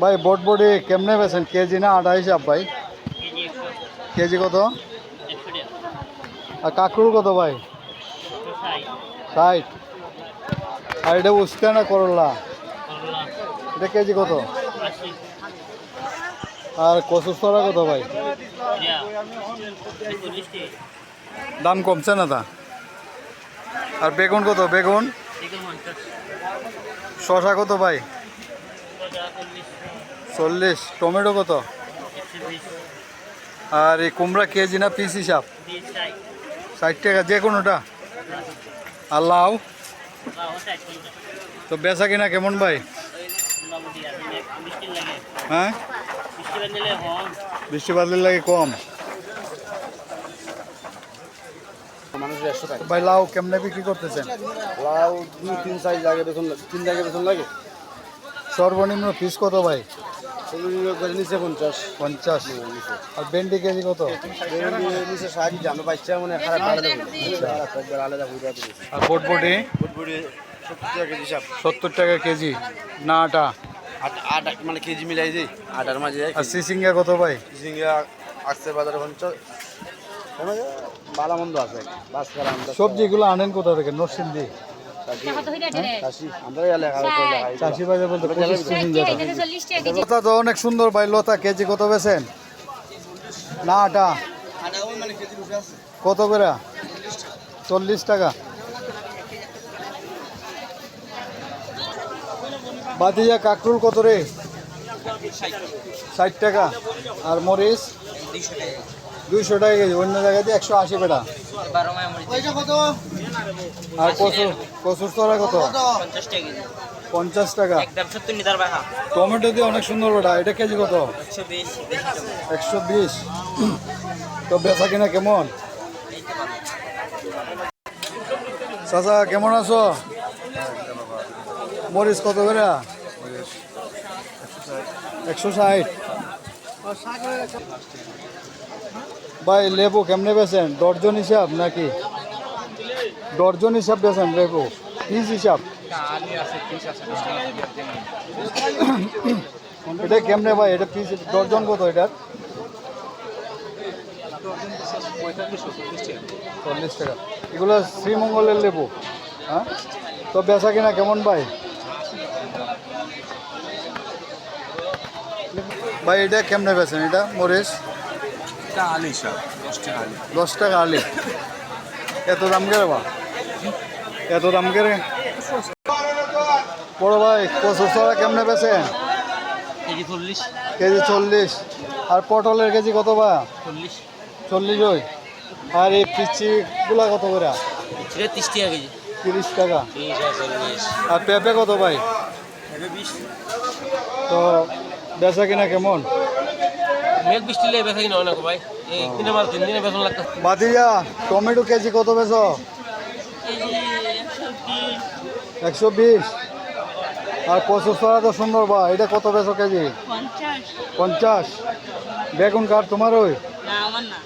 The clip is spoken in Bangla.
ভাই বোট বডি কেমনে বেছেন কেজি না আটা হিসাব ভাই? কেজি কত? আর কাঁকরুল কত ভাই? ষাট। আর এটা উস্তে না করলা? এটা কেজি কত? আর কচুর তলা কত ভাই? দাম কমছে না তা? আর বেগুন কত? বেগুন? শশা কত ভাই? চল্লিশ। টমেটো কত? আর এই কুমড়া কেজি না পিস হিসাব? ষাট টাকা, যে কোনোটা? আর লাউ? তো বেচা কিনা কেমন ভাই? হ্যাঁ? বৃষ্টি বাদলের লাগে কম। ভাই লাউ কেমনে বিক্রি করতেছেন? লাউ দুই, তিন সাইজ লাগে তিন লাগে বেতন লাগে। সর্বনিম্ন পিস কত ভাই? নিচে পঞ্চাশ। পঞ্চাশ। আর ভেন্ডি কেজি কত? নিচে আমরা মানে আলাদা আর বটবটি? সত্তর টাকা কেজি। সত্তর টাকা কেজি না আটা? মানে কেজি মিলাই আটার মাঝে আর সিসিঙ্গা কত ভাই? ঝিঙ্গা আসছে বাজারে পঞ্চাশ। বালা মন্দ আছে সবজিগুলো আনেন কোথা থেকে? নরসিংদী? লতা তো অনেক সুন্দর ভাই। লতা কেজি কত বেছেন না আটা। মানে কত করে? চল্লিশ টাকা। বাদিয়া কাকরুল কত রে? ষাট টাকা। আর মরিচ? দুইশো টাকা কেজি। অন্য জায়গাতে একশো আশি কত? আর কচুর কচুর তলা কত? পঞ্চাশ টাকা। টমেটো দিয়ে অনেক সুন্দর বেটা, এটা কেজি কত? একশো বিশ। তো বেচা কিনা কেমন? চাচা, কেমন আছো? মরিচ কত করে? একশো ষাট। ভাই, লেবু কেমনে বেছেন ডর্জন হিসাব নাকি? ডর্জন হিসাব বেছেন লেবু। পিস হিসাব। এটা কেমনে ভাই? এটা পিস ডর্জন কত এটার? চল্লিশ টাকা। এগুলো শ্রীমঙ্গলের লেবু হ্যাঁ? তো বেচা কিনা কেমন ভাই? ভাই এটা কেমনে বেচেন এটা? মরিচ? আলি সব দশ টাকা আলি। দশ টাকা আলি। এত দাম করে বা এত দাম করে? বড় ভাই কচুর ছড়া কেমনে বেচেন কেজি চল্লিশ। কেজি চল্লিশ। আর পটলের কেজি কত বা? চল্লিশ। চল্লিশ ওই। আর এই পিচিগুলা কত করে? তিরিশ টাকা কেজি। তিরিশ টাকা। আর পেঁপে কত ভাই? তো বেচা কিনা কেমন? মেঘ বৃষ্টি লেগে বেচা কিনা অনেক ভাই। এই দিনে মাল তিন দিনে বেতন লাগতো। বাদিয়া টমেটো কেজি কত বেচো? একশো বিশ। আর ছড়া তো সুন্দর বা এটা কত বেচো কেজি? পঞ্চাশ। পঞ্চাশ। বেগুন কাঠ তোমার ওই না আমার না।